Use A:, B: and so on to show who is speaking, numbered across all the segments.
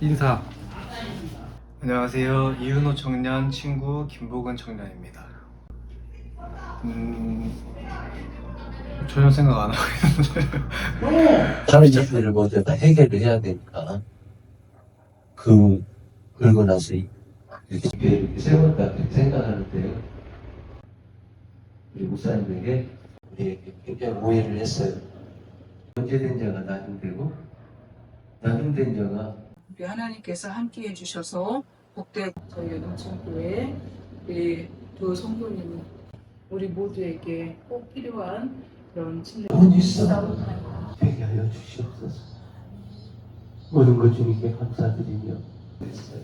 A: 인사. 안녕하세요. 이윤호 청년 친구 김보근 청년입니다. 음, 전혀 생각 안 하고 있는데.
B: 자매자매를 먼저 다 해결을 해야 되니까 그 그러고 나서 이- 이렇게 이렇게 세웠다 이렇게 생각하는데요. 우리 목사님에게 우리에게 굉장히 오해를 했어요. 문제된 자가 나 힘들고 나 힘든 자가
C: 우리 하나님께서 함께 해주셔서 복된 저희 농촌교회 우리 두 성도님은 우리 모두에게 꼭 필요한 그런 침례
B: 돈 있어 되게 하여 주시옵소서. 모든 것 주님께 감사드리며 했어요.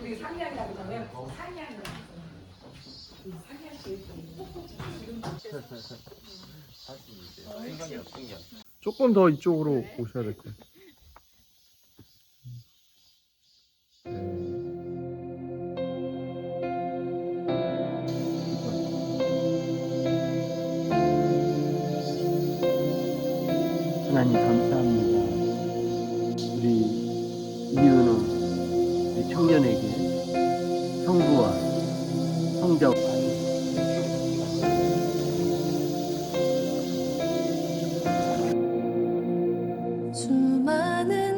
C: 우리 상냥이라고 하
A: 조금 더 이쪽으로 오셔야 될 것 같아요.
D: 하나님 감사합니다.
E: 수많은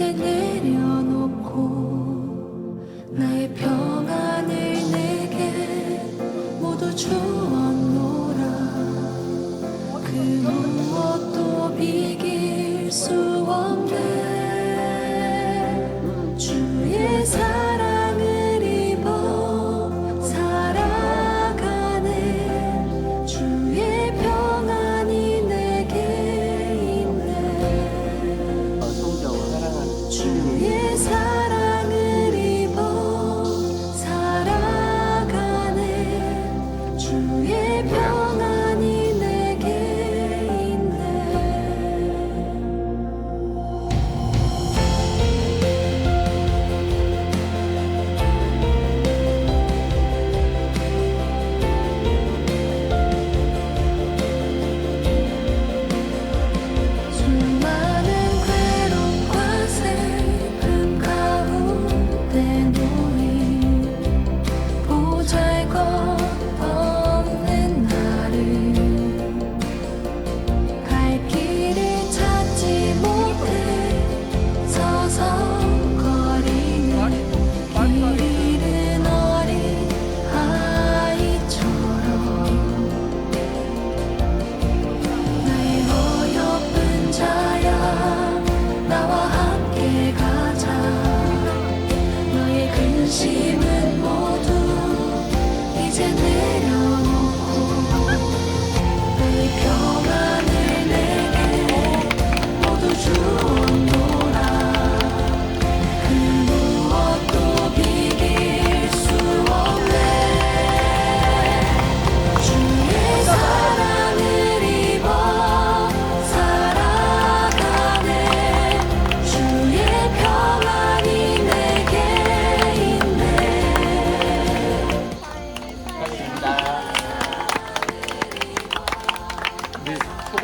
E: 이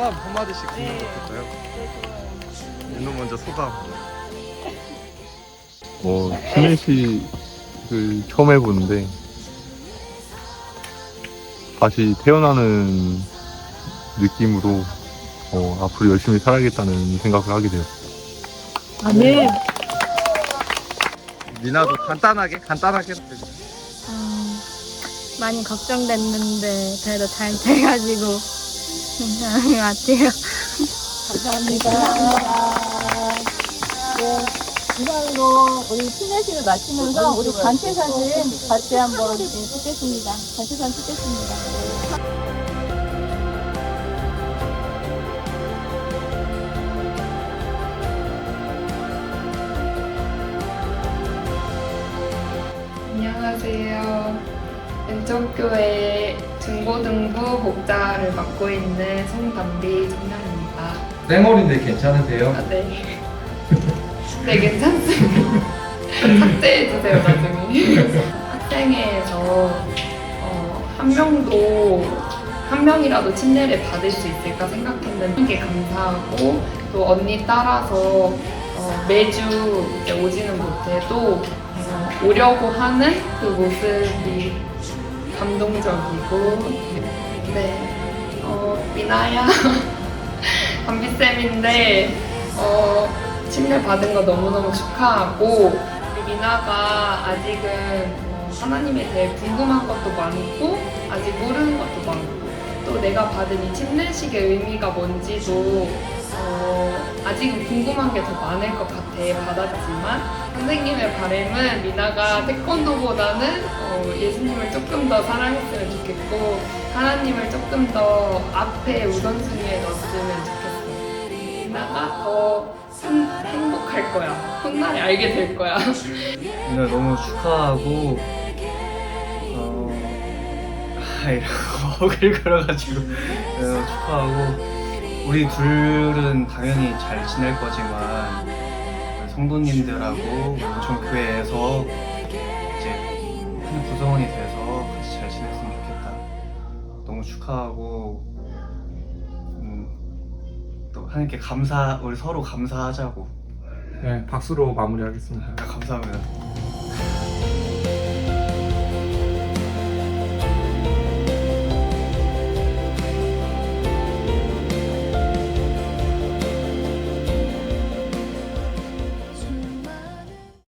A: 소감 한마디씩 듣는 거 어떨까요? 윤호 먼저 소감.
F: 뭐 스매시를 처음 해보는데 다시 태어나는 느낌으로 어, 앞으로 열심히 살아야겠다는 생각을 하게 되었어요.
G: 아멘.
A: 미나도 간단하게 간단하게
G: 어, 많이 걱정됐는데 그래도 잘 돼가지고 괜찮은 것 같아요. 감사합니다.
H: 이상으로 우리 친례식을 마치면서 우리 단체 사진 같이 한번 찍겠습니다. 단체 사진 찍겠습니다.
I: 안녕하세요. 왼쪽교회 중고등부 목자를 맡고 있는 송담비 청년입니다.
A: 쌩얼인데 괜찮으세요?
I: 아, 네. 네, 괜찮습니다. 삭제해주세요, 나중에. 학생회에서 어, 한 명도, 한 명이라도 침례를 받을 수 있을까 생각했는데 게 감사하고 또 언니 따라서 어, 매주 이제 오지는 못해도 어, 오려고 하는 그 모습이 감동적이고 네, 어, 미나야 담비쌤인데 어, 침례 받은 거 너무너무 축하하고 미나가 아직은 어, 하나님에 대해 궁금한 것도 많고 아직 모르는 것도 많고 또 내가 받은 이 침례식의 의미가 뭔지도 어, 아직은 궁금한 게 더 많을 것 같아 받았지만 선생님의 바람은 미나가 태권도보다는 어, 예수님을 조금 더 사랑했으면 좋겠고 하나님을 조금 더 앞에 우선순위에 넣었으면 좋겠어. 미나가 더 혼- 행복할 거야. 훗날에 알게 될 거야.
J: 오늘 너무 축하하고 어... 아 이러고 어글거려가지고 어, 축하하고 우리 둘은 당연히 잘 지낼 거지만 성도님들하고 온천 교회에서 이제 한 구성원이 돼서 같이 잘 지냈으면 좋겠다. 너무 축하하고 음, 또 하나님께 감사 우리 서로 감사하자고
A: 네, 박수로 마무리하겠습니다.
J: 아, 감사합니다.